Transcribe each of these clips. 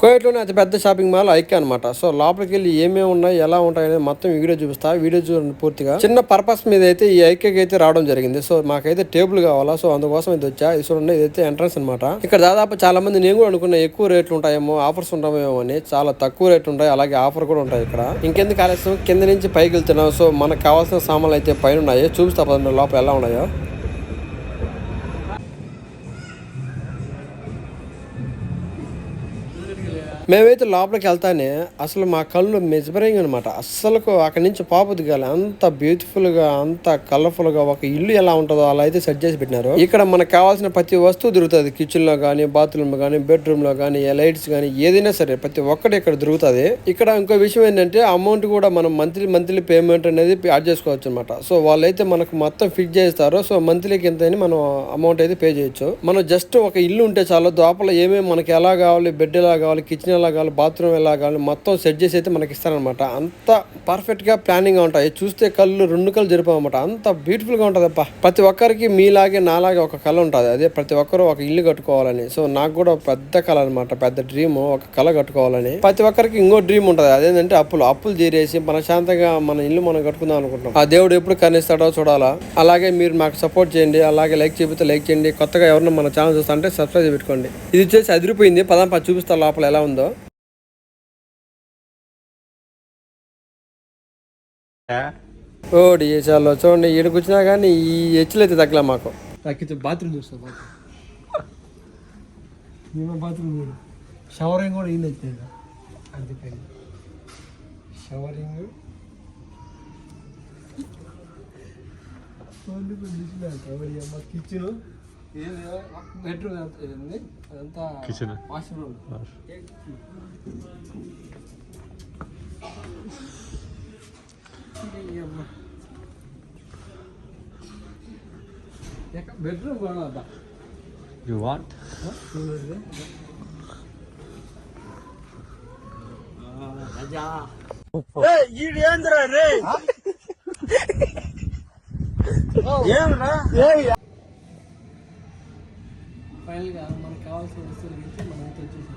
కోయట్లోనే అతి పెద్ద shopping mall ఐక్య అనమాట సో లోపలికి వెళ్ళి ఏమేమి ఉన్నాయి ఎలా ఉంటాయి అనేది మొత్తం వీడియో చూపిస్తా. వీడియో చూడండి పూర్తిగా. చిన్న పర్పస్ మీద అయితే ఈ ఐక్యకి అయితే రావడం జరిగింది. సో మాకైతే టేబుల్ కావాలా. సో అందుకోసం ఇది వచ్చా. ఇది చూడండి ఇదైతే ఎంట్రన్స్ అనమాట ఇక్కడ దాదాపు చాలా మంది నేను కూడా అనుకున్నా ఎక్కువ రేట్లు ఉంటాయేమో ఆఫర్స్ ఉంటాయేమో అని. చాలా తక్కువ రేట్లు ఉంటాయి. అలాగే ఆఫర్ కూడా ఉంటాయి ఇక్కడ. ఇంకెందుకు ఆలస్యం? కింద నుంచి పైకి వెళ్తున్నాం. సో మనకు కావాల్సిన సామాన్లు అయితే పైన ఉన్నాయి. చూపిస్తా పదండి లోపల ఎలా ఉన్నాయో. మేమైతే లోపలికి వెళ్తానే అసలు మా కళ్ళు మెజబరింగ్ అనమాట అస్సలు అక్కడి నుంచి పాపు దిగాలి. అంత బ్యూటిఫుల్గా అంత కలర్ఫుల్గా ఒక ఇల్లు ఎలా ఉంటుందో అలా అయితే సెట్ చేసి పెట్టినారు. ఇక్కడ మనకు కావాల్సిన ప్రతి వస్తువు దొరుకుతుంది. కిచెన్లో కానీ బాత్రూమ్ కానీ బెడ్రూమ్లో కానీ లైట్స్ కానీ ఏదైనా సరే ప్రతి ఒక్కటి ఇక్కడ దొరుకుతుంది. ఇక్కడ ఇంకో విషయం ఏంటంటే అమౌంట్ కూడా మనం మంత్లీ మంత్లీ పేమెంట్ అనేది యాడ్ చేసుకోవచ్చు అనమాట సో వాళ్ళైతే మనకు మొత్తం ఫిట్ చేస్తారు. సో మంత్లీకి ఎంత అని మనం అమౌంట్ అయితే పే చేయొచ్చు. మనం జస్ట్ ఒక ఇల్లు ఉంటే చాలా. లోపల ఏమేమి మనకి ఎలా కావాలి బెడ్ ఎలా కావాలి కిచెన్ ఎలా కావాలి బాత్రూమ్ ఎలా కావాలి మొత్తం సెట్ చేసి అయితే మనకి ఇస్తారనమాట అంత పర్ఫెక్ట్గా ప్లానింగ్ ఉంటాయి. చూస్తే కళ్ళు రెండు కళ్ళు జరిపామన్నమాట అంత బ్యూటిఫుల్గా ప్రతి ఒక్కరికి మీలాగే నాలాగే ఒక కళ ఉంటుంది. అదే ప్రతి ఒక్కరు ఒక ఇల్లు కట్టుకోవాలని. సో నాకు కూడా ఒక పెద్ద కళ అనమాట పెద్ద డ్రీమ్ ఒక కళ కట్టుకోవాలని. ప్రతి ఒక్కరికి ఇంకో డ్రీమ్ ఉంటుంది. అదేంటంటే అప్పులు అప్పులు తీరేసి మనశాంతంగా మన ఇల్లు మనం కట్టుకుందాం అనుకుంటాం ఆ దేవుడు ఎప్పుడు కనిస్తాడో చూడాలా. అలాగే మీరు మాకు సపోర్ట్ చేయండి. అలాగే లైక్ చేపితే లైక్ చేయండి. కొత్తగా ఎవరన్నా మన ఛానల్ చూస్తా అంటే సబ్స్క్రైబ్ పెట్టుకోండి. ఇది వచ్చేసి అదిరిపోయింది. పదం పది చూపిస్తా లోపల ఎలా ఉందో. ఓ డిఎస్ఆర్లో చూడండి ఈడకి వచ్చినా కానీ ఈ హెచ్చులు అయితే తగ్గలే మాకు. తగ్గితే బాత్రూమ్ చూస్తా బాత్రూమ్. బాత్రూమ్ చూడు. షవరింగ్ కూడా ఈయన వచ్చింది అందుకని. షవరింగ్. కిచెన్. బెడ్రూమ్ అదంతా కిచెన్. వాష్రూమ్. బెడ్రూమ్ కూడా యు వాంట్ ఫైనల్గా మనకు కావాల్సిన వస్తువులు గురించి మనం అయితే వచ్చేసాం?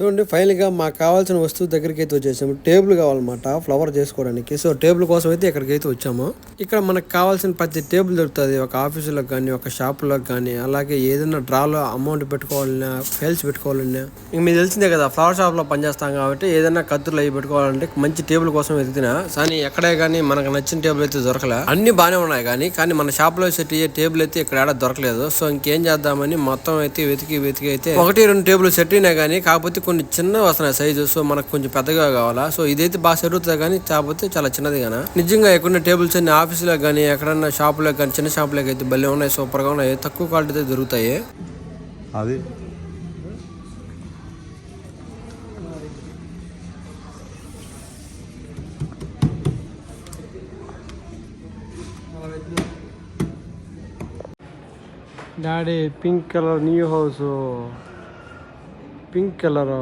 చూడండి ఫైనల్గా మాకు కావాల్సిన వస్తువు దగ్గరికి అయితే వచ్చేసాము. టేబుల్ కావాలన్నమాట ఫ్లవర్ చేసుకోవడానికి. సో టేబుల్ కోసం అయితే ఇక్కడికి అయితే వచ్చాము. ఇక్కడ మనకు కావాల్సిన ప్రతి టేబుల్ దొరుకుతుంది. ఒక ఆఫీసులో కానీ ఒక షాపులో కానీ అలాగే ఏదైనా డ్రాలో అమౌంట్ పెట్టుకోవాలన్నా ఫైల్స్ పెట్టుకోవాలన్నా. ఇంక మీకు తెలిసిందే కదా ఫ్లవర్ షాప్లో పనిచేస్తాం కాబట్టి ఏదైనా కత్తులు అవి పెట్టుకోవాలంటే మంచి టేబుల్ కోసం వెతికినా. కానీ ఎక్కడే కానీ మనకు నచ్చిన టేబుల్ అయితే దొరకలే. అన్ని బాగానే ఉన్నాయి కానీ కానీ మన షాప్లో సెట్ అయ్యే టేబుల్ అయితే ఇక్కడ ఏడా దొరకలేదు. సో ఇంకేం చేద్దామని మొత్తం అయితే వెతికి వెతికి అయితే ఒకటి రెండు టేబుల్ సెట్ అయినా కానీ కాకపోతే కొన్ని చిన్న వస్తున్నాయి సైజు సో మనకు కొంచెం పెద్దగా కావాలా? సో ఇదైతే బాగా సెట్ అవుతుంది కానీ కాకపోతే చాలా చిన్నది గానా? నిజంగా ఎక్కడ టేబుల్స్ అన్ని ఆఫీసులో కానీ ఎక్కడన్నా షాపులో కానీ చిన్న షాపులోకి అయితే భలే ఉన్నాయి సూపర్గా ఉన్నాయి. తక్కువ క్వాలిటీ అయితే దొరుకుతాయి. అది. Daddy pink colour new house pink colour.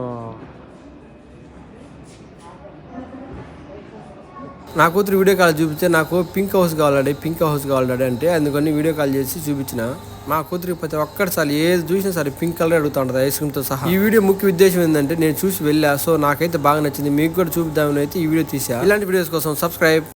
నా కూతురు వీడియో కాల్ చూపిస్తే నాకు పింక్ హౌస్ కావాలండి పింక్ హౌస్ కావాలండి అంటే అందుకని వీడియో కాల్ చేసి చూపించిన. మా కూతురు ప్రతి ఒక్కటిసారి ఏది చూసినా సరే పింక్ కలర్ అడుగుతా ఉంటుంది ఐస్ క్రీమ్తో సహా. ఈ వీడియో ముఖ్య ఉద్దేశం ఏంటంటే నేను చూసి వెళ్ళా సో నాకైతే బాగా నచ్చింది మీకు కూడా చూపిద్దామని అయితే ఈ వీడియో తీసా. ఇలాంటి వీడియోస్ కోసం సబ్స్క్రైబ్